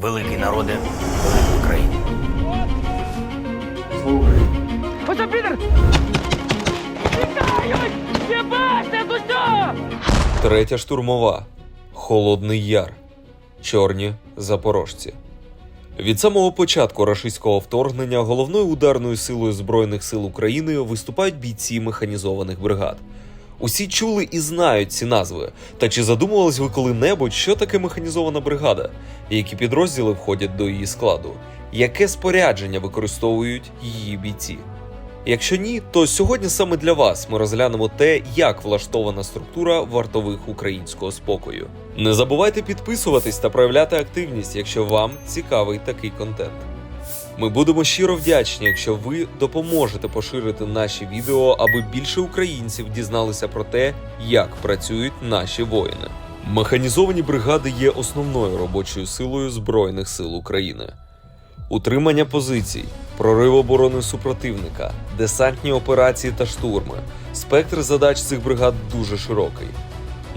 Великий народи, великої країни. Ось Пітер! Єбашся з усього! Третя штурмова. Холодний Яр. Чорні запорожці. Від самого початку рашистського вторгнення головною ударною силою Збройних сил України виступають бійці механізованих бригад. Усі чули і знають ці назви. Та чи задумувались ви коли-небудь, що таке механізована бригада? Які підрозділи входять до її складу? Яке спорядження використовують її бійці? Якщо ні, то сьогодні саме для вас ми розглянемо те, як влаштована структура вартових українського спокою. Не забувайте підписуватись та проявляти активність, якщо вам цікавий такий контент. Ми будемо щиро вдячні, якщо ви допоможете поширити наші відео, аби більше українців дізналися про те, як працюють наші воїни. Механізовані бригади є основною робочою силою Збройних сил України утримання позицій, прорив оборони супротивника, десантні операції та штурми. Спектр задач цих бригад дуже широкий.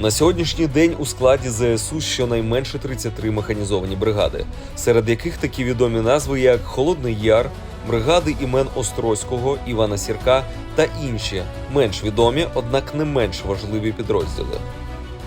На сьогоднішній день у складі ЗСУ щонайменше 33 механізовані бригади, серед яких такі відомі назви, як Холодний Яр, бригади імен Острозького, Івана Сірка та інші менш відомі, однак не менш важливі підрозділи.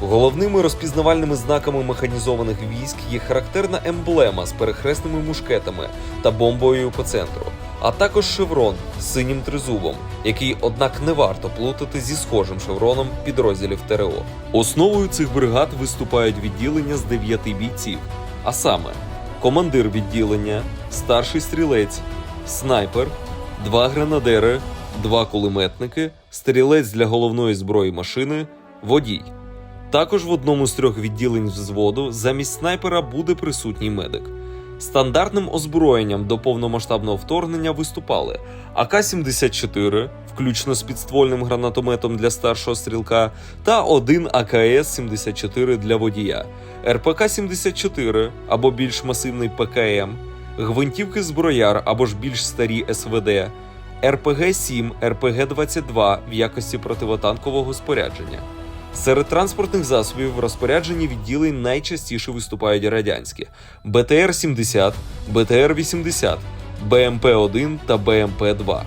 Головними розпізнавальними знаками механізованих військ є характерна емблема з перехресними мушкетами та бомбою по центру, а також шеврон з синім тризубом, який, однак, не варто плутати зі схожим шевроном підрозділів ТРО. Основою цих бригад виступають відділення з дев'яти бійців, а саме командир відділення, старший стрілець, снайпер, два гренадери, два кулеметники, стрілець для головної зброї машини, водій. Також в одному з трьох відділень взводу замість снайпера буде присутній медик. Стандартним озброєнням до повномасштабного вторгнення виступали АК-74, включно з підствольним гранатометом для старшого стрілка, та один АКС-74 для водія, РПК-74 або більш масивний ПКМ, гвинтівки зброяр або ж більш старі СВД, РПГ-7, РПГ-22 в якості противотанкового спорядження. Серед транспортних засобів в розпорядженні відділень найчастіше виступають радянські БТР-70, БТР-80, БМП-1 та БМП-2.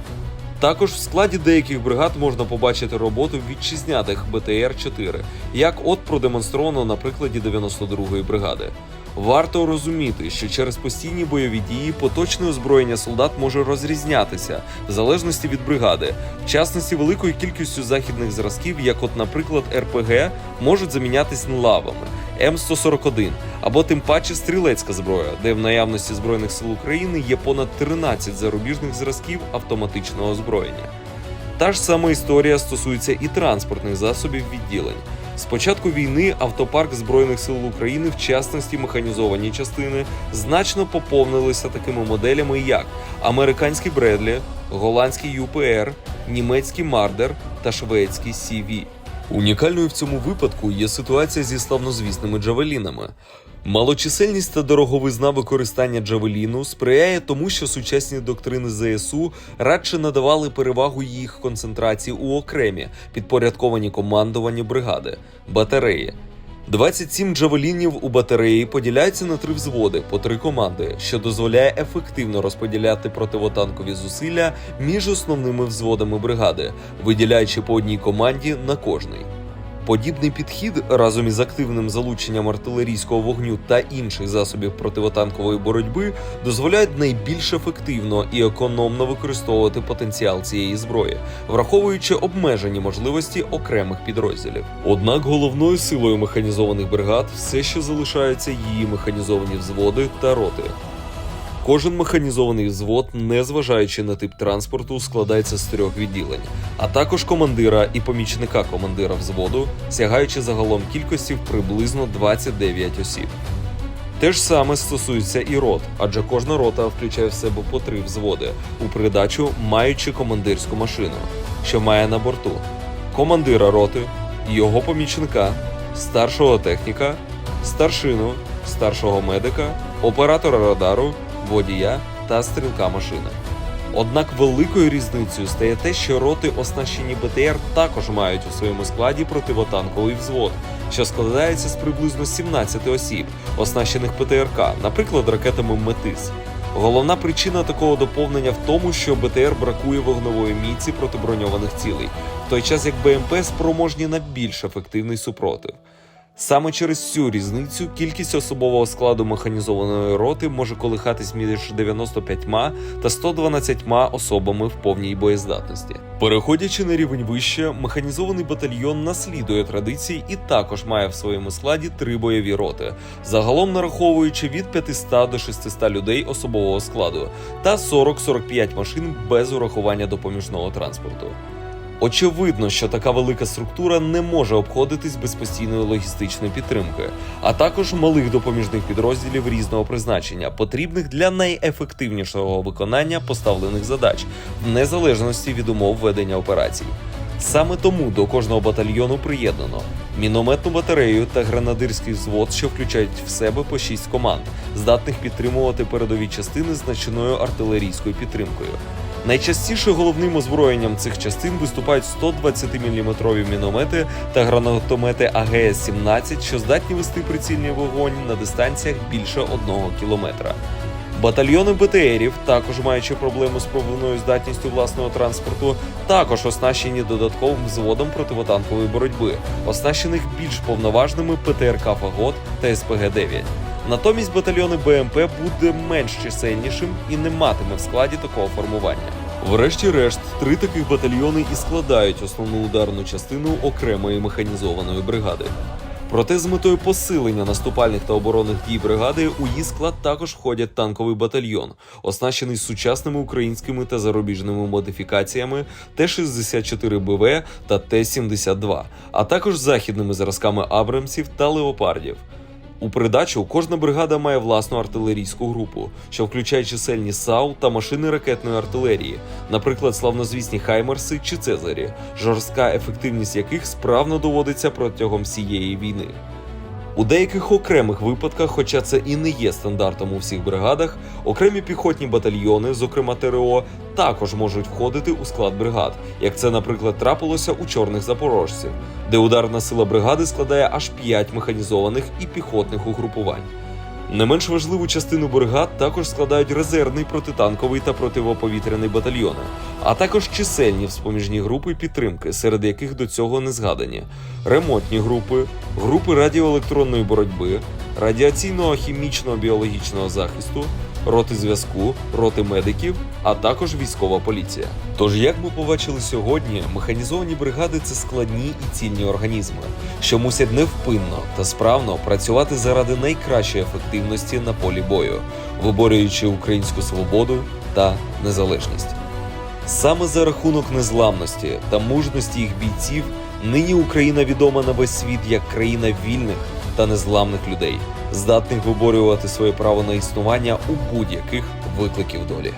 Також в складі деяких бригад можна побачити роботу вітчизнятих БТР-4, як от продемонстровано на прикладі 92-ї бригади. Варто розуміти, що через постійні бойові дії поточне озброєння солдат може розрізнятися в залежності від бригади, в частності великою кількістю західних зразків, як, от, наприклад, РПГ, можуть замінятись лавами М141 або тим паче стрілецька зброя, де в наявності збройних сил України є понад 13 зарубіжних зразків автоматичного озброєння. Та ж сама історія стосується і транспортних засобів відділень. З початку війни автопарк Збройних сил України, в частності механізовані частини, значно поповнилися такими моделями, як американський Бредлі, голландський ЮПР, німецький Мардер та шведський CV. Унікальною в цьому випадку є ситуація зі славнозвісними джавелінами. Малочисельність та дороговизна використання джавеліну сприяє тому, що сучасні доктрини ЗСУ радше надавали перевагу їх концентрації у окремі підпорядковані командуванні бригади батареї. 27 джавелінів у батареї поділяються на три взводи по три команди, що дозволяє ефективно розподіляти противотанкові зусилля між основними взводами бригади, виділяючи по одній команді на кожний. Подібний підхід разом із активним залученням артилерійського вогню та інших засобів противотанкової боротьби дозволяють найбільш ефективно і економно використовувати потенціал цієї зброї, враховуючи обмежені можливості окремих підрозділів. Однак головною силою механізованих бригад все ще залишаються її механізовані взводи та роти. Кожен механізований взвод, незважаючи на тип транспорту, складається з трьох відділень, а також командира і помічника командира взводу, сягаючи загалом кількості в приблизно 29 осіб. Те ж саме стосується і рот, адже кожна рота включає в себе по три взводи, у придачу маючи командирську машину, що має на борту командира роти, його помічника, старшого техніка, старшину, старшого медика, оператора радару, водія та стрілка машини. Однак великою різницею стає те, що роти, оснащені БТР, також мають у своєму складі противотанковий взвод, що складається з приблизно 17 осіб, оснащених ПТРК, наприклад, ракетами Метис. Головна причина такого доповнення в тому, що БТР бракує вогневої міці проти броньованих цілей, в той час як БМП спроможні на більш ефективний супротив. Саме через цю різницю кількість особового складу механізованої роти може колихатись між 95 та 112 особами в повній боєздатності. Переходячи на рівень вище, механізований батальйон наслідує традиції і також має в своєму складі три бойові роти, загалом нараховуючи від 500 до 600 людей особового складу та 40-45 машин без урахування допоміжного транспорту. Очевидно, що така велика структура не може обходитись без постійної логістичної підтримки, а також малих допоміжних підрозділів різного призначення, потрібних для найефективнішого виконання поставлених задач, в незалежності від умов ведення операцій. Саме тому до кожного батальйону приєднано мінометну батарею та гранадирський взвод, що включають в себе по 6 команд, здатних підтримувати передові частини значною артилерійською підтримкою. Найчастіше головним озброєнням цих частин виступають 120-мм міномети та гранатомети АГС-17, що здатні вести прицільний вогонь на дистанціях більше 1 кілометра. Батальйони БТРів, також маючи проблему з пробивною здатністю власного транспорту, також оснащені додатковим взводом противотанкової боротьби, оснащених більш повноважними ПТРК Фагот та СПГ-9. Натомість батальйони БМП буде менш чисельнішим і не матиме в складі такого формування. Врешті-решт, три таких батальйони і складають основну ударну частину окремої механізованої бригади. Проте з метою посилення наступальних та оборонних дій бригади у її склад також входять танковий батальйон, оснащений сучасними українськими та зарубіжними модифікаціями Т-64БВ та Т-72, а також західними зразками Абрамсів та Леопардів. У придачу кожна бригада має власну артилерійську групу, що включає чисельні САУ та машини ракетної артилерії, наприклад, славнозвісні Хаймерси чи Цезарі, жорстка ефективність яких справно доводиться протягом всієї війни. У деяких окремих випадках, хоча це і не є стандартом у всіх бригадах, окремі піхотні батальйони, зокрема ТРО, також можуть входити у склад бригад, як це, наприклад, трапилося у чорних запорожців, де ударна сила бригади складає аж 5 механізованих і піхотних угрупувань. Не менш важливу частину бригад також складають резервний протитанковий та противоповітряний батальйони, а також чисельні вспоміжні групи підтримки, серед яких до цього не згадані: ремонтні групи, групи радіоелектронної боротьби, радіаційного хімічного біологічного захисту, роти зв'язку, роти медиків, а також військова поліція. Тож, як ми побачили сьогодні, механізовані бригади це складні і цільні організми, що мусять невпинно та справно працювати заради найкращої ефективності на полі бою, виборюючи українську свободу та незалежність. Саме за рахунок незламності та мужності їх бійців нині Україна відома на весь світ як країна вільних та незламних людей, здатних виборювати своє право на існування у будь-яких викликів долі.